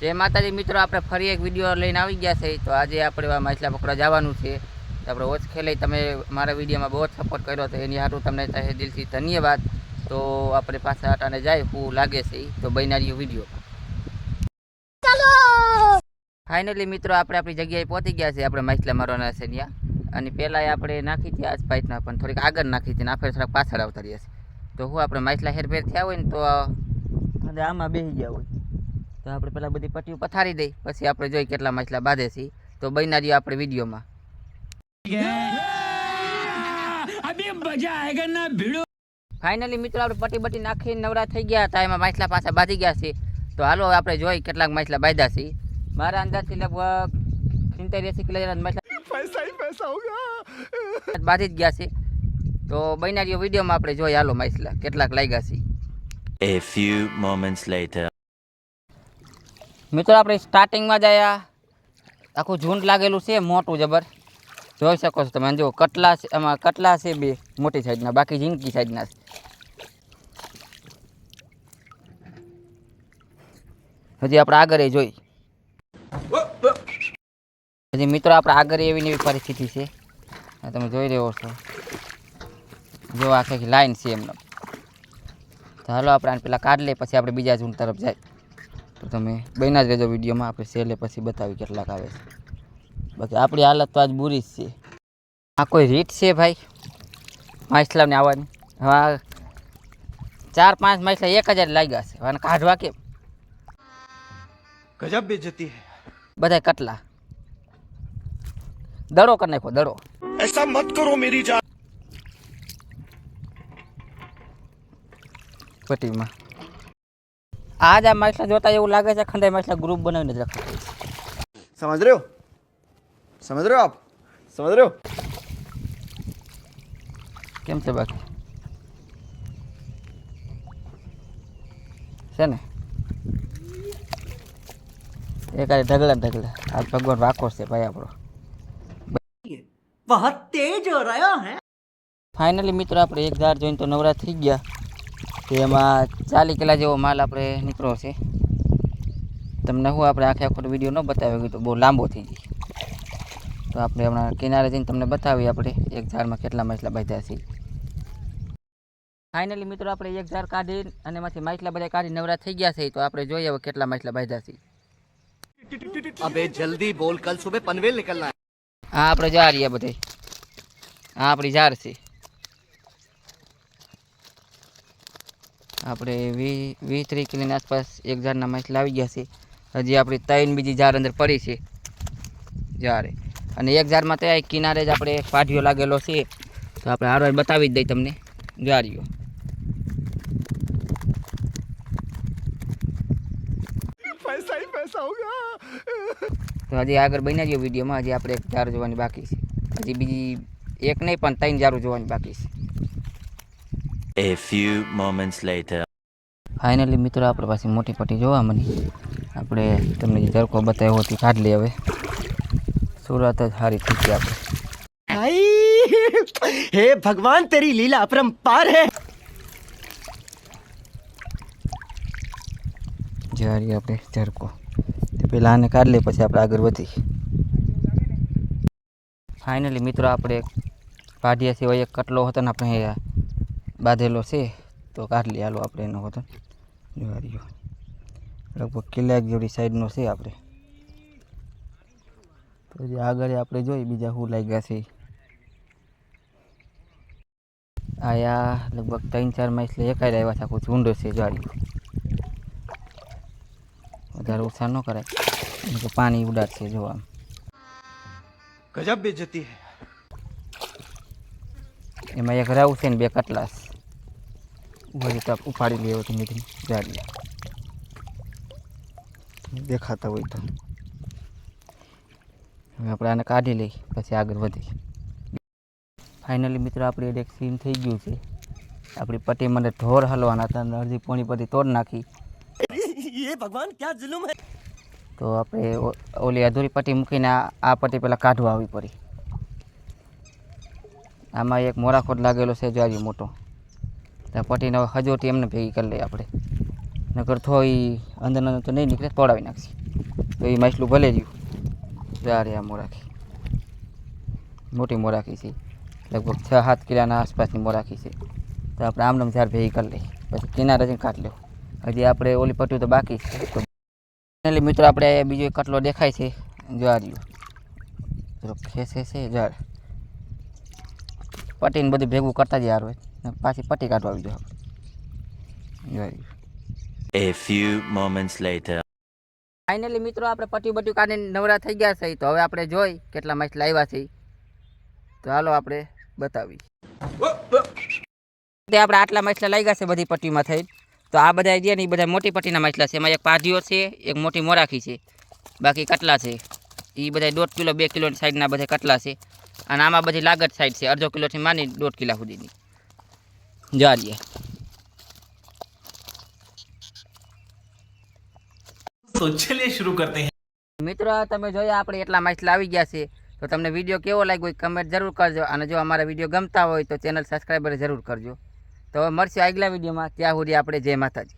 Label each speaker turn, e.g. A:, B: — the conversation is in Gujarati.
A: જય માતાજી મિત્રો આપણે ફરી એક વીડિયો લઈને આવી ગયા છે. તો આજે આપણે માછલા પકડવા જવાનું છે. તો આપણે ઓછ ખેલાઈ તમે મારા વિડીયોમાં બહુ જ સપોર્ટ કર્યો તો એની હારું તમને દિલથી ધન્યવાદ. તો આપણે પાછા આટાને જાય શું લાગે છે. તો બન્યા વીડિયો. ફાઇનલી મિત્રો આપણે આપણી જગ્યાએ પહોંચી ગયા છે આપણે માછલા મારવાના છે ત્યાં. અને પહેલાં આપણે નાખી હતી આજ પાઇટના પણ થોડીક આગળ નાખી હતી ને આપણે થોડાક પાછળ આવતા રહ્યા છે. તો હું આપણે માછલા હેરફેર થયા હોય ને તો આમાં બેસી ગયા હોય. તો આપણે પેલા બધી પટ્ટીઓ પથારી દઈ પછી આપણે જોઈ કેટલા માછલા બાંધે છે. તો બન્યા રહ્યો આપણે વિડીયોમાં. ફાઇનલી મિત્રો આપણે પટ્ટી બટ્ટી નાખીને નવરા થઈ ગયા હતા એમાં માછલા પાછા બાંધી ગયા છે. તો હાલો આપણે જોઈ કેટલાક માછલા બાંધ્યા છે. મારા અંદાજથી લગભગ સિત્તેર એસી કિલો જેટલા માછલા બાંધી જ ગયા છે. તો બન્યા વિડીયોમાં આપણે જોઈ હાલો માછલા કેટલાક લાગ્યા છે.
B: A few moments later.
A: મિત્રો, આપણે સ્ટાર્ટિંગમાં જ આયા. આખું ઝુંડ લાગેલું છે, મોટું જબર. જોઈ શકો છો તમે, જો કટલા છે એમાં કટલા છે બે મોટી સાઈઝના, બાકી ઝીંકી સાઈઝના છે. હજી આપણે આગળ જોઈ. હજી મિત્રો, આપણે આગળ એવી એવી પરિસ્થિતિ છે. તમે જોઈ રહ્યો છો. જો આખી લાઈન છે એમનો. ચાલો આપણે પેલા કાઢ લઈએ, પછી આપણે બીજા ઝૂંડ તરફ જાય. તો તમે બન્યા જ રહેજો વિડીયોમાં. આપણે સેલે પછી બતાવી કેટલાક આવે છે. બાકી આપણી હાલત તો આજ બુરી જ છે. આ કોઈ રીત છે ભાઈ? માછલાને આવવાની. હા ચાર પાંચ માછલા એક હજાર લાગ્યા છે. અને કાઢવા કેમ?
C: ગજબ બેજતી
A: બધા કટલા. દડો કરી નાખો દડો.
C: એસા મત કરો મેરી જાન.
A: પટીમાં આજ આ માછલા જોતા એવું લાગે છે ખંડાઈ માછલા ગ્રુપ બનાવીને જ
C: રાખે સમજ રહ્યો? સમજ રહ્યો આપ? સમજ રહ્યો?
A: કેમ છે બાકી? છે ને? એ કાલે ઢગલા ઢગલા. આ ભગવાન વાકોર છે ભાઈ આપણો.
D: બહુ તેજ રહ્યો હે.
A: ફાઇનલી મિત્રો આપણે એક ધાર જોઈને તો નવરા થઈ ગયા. એમાં ચાલી કિલા જેવો માલ આપણે નીકળ્યો છે. તમને હું આપણે આખે આખો વીડિયો ન બતાવ્યો ગયો તો બહુ લાંબો થઈ જાય તો આપણે હમણાં કિનારે જઈને તમને બતાવીએ આપણે એક ઝાડમાં કેટલા માછલા બાંધ્યા છે. ફાઇનલી મિત્રો આપણે એક ઝાડ કાઢી અને એમાંથી માછલા બધા કાઢી નવરા થઈ ગયા છે તો આપણે જોઈએ હવે કેટલા માછલા બાંધ્યા છે.
D: અબે જલ્દી બોલ કલ સુબહ પનવેલ નીકળના
A: હા. આપણે જા રહ્યા બધે. હા આપણી જાર છે. આપણે વી વીસ થ્રી કિલોની આસપાસ એક ઝાડના માછલા લાવી ગયા છે. હજી આપણી ત્રણ બીજી ઝાડ અંદર પડી છે. જ્યારે. અને એક ઝાડમાં ત્યાં કિનારે જ આપણે પાઠિયો લાગેલો છે. તો આપણે હારવાર બતાવી જ દઈએ તમને જારીઓ તો હજી આગળ બની ગયો વિડીયોમાં. હજી આપણે એક ઝાડ જોવાની બાકી છે. હજી બીજી એક નહીં પણ ત્રણ ઝાડું જોવાની બાકી છે.
B: A few moments later.
A: Finally મિત્રો આપણે પાસે મોટી પટ્ટી જોવા મળી. આપણે તમને જે તડકો બતાવ્યો હતી કાઢ લઈ હવે. સુરત જ સારી થઈ આપણે.
D: હે ભગવાન તેરી લીલા પાર હે.
A: જારી આપણે ઝરકો. પહેલાં આને કાઢ લઈએ પછી આપણે આગળ વધી ફાઇનલી મિત્રો આપણે કાઢીએ સિવાય એક કટલો હતો ને આપણે બાંધેલો છે તો કાઢી લઈએ. હાલો આપણે એનો વતન જોવા લગભગ કિલ્લાક જેવડી સાઈડનો છે આપણે. તો જે આગળ આપણે જોઈએ બીજા શું ગયા છે. આયા લગભગ ત્રણ ચાર માઇસ લઈ એકાઈ રહ્યા છે આખું ઝુંડો છે જાળી વધારે ઓછા ન કરાય. પાણી ઉડાડશે
C: જોવા ગજબ બેજતી
A: એમાં એક રાવ છે ને બે કટલાસ. વળી તાપ ઉપાડી લેવો ધીમે ધીમે જાડી દેખાતા હોય તો. હવે આપણે આને કાઢી લઈ પછી આગળ વધી. ફાઇનલી મિત્રો આપણી એક સીન થઈ ગયું છે. આપણી પટી મને ઢોર હલવાના હતા અડધી પોણી પતી તોડ નાખી.
D: ભગવાન ક્યાં જુલુમ હે?
A: તો આપણે ઓલી અધૂરી પટ્ટી મૂકીને આ પટ્ટી પહેલાં કાઢવા આવી પડી. આમાં એક મોરાખોટ લાગેલો છે જારી મોટો. તો આ હવે હજોટી એમને ભેગી કરી લઈએ આપણે. નકર થોઈ અંદર અંદર તો નહીં નીકળે તોડાવી નાખશે. તો એ માછલું ભલે રહ્યું જા આ મોરાખી. મોટી મોરાખી છે. લગભગ છ સાત કિલાના આસપાસની મોરાખી છે. તો આપણે આમનામ જ્યારે ભેગી કરી લઈએ. પછી કિનારે જઈને કાઢ લેવું. હજી આપણે ઓલી પટ્યું તો બાકી છે. તો ફાઇનલી મિત્રો આપણે બીજો એક કટલો દેખાય છે. જો ખેસે છે જ્વાર પટ્ટીને બધું ભેગું કરતા જ યાર હોય. પાછી પટ્ટી કાઢવા આવી જાવ જો આ રહ્યું
B: A few moments later.
A: Finally મિત્રો આપણે પટ્ટી બટ્ટી કાઢીને નવરા થઈ ગયા છે. તો હવે આપણે જોઈ કેટલા માછલા આવ્યા છે. તો હાલો આપણે બતાવી. તે આપણે આટલા માછલા લાગ્યા છે બધી પટ્ટીમાં થઈ. તો આ બધા જે ને એ બધા મોટી પટ્ટીના માછલા છે. એમાં એક પાધીઓ છે એક મોટી મોરાખી છે. બાકી કટલા છે. એ બધા દોઢ કિલો બે કિલોની સાઈડના બધા કટલા છે. અને આમાં બધી લાગત સાઈડ છે. અડધો કિલોથી માની દોઢ કિલા સુધીની.
E: જા રહીએ શરૂ કરતે હૈ.
A: મિત્રો તમે જોયા આપણે એટલા માછલા આવી ગયા છે. તો તમને વીડિયો કેવો લાગ્યો કમેન્ટ જરૂર કરજો. અને જો અમારા વીડિયો ગમતા હોય તો ચેનલ સબસ્ક્રાઈબર જરૂર કરજો. તો મળશે આગલા વિડીયોમાં. ત્યાં સુધી આપણે જય માતાજી.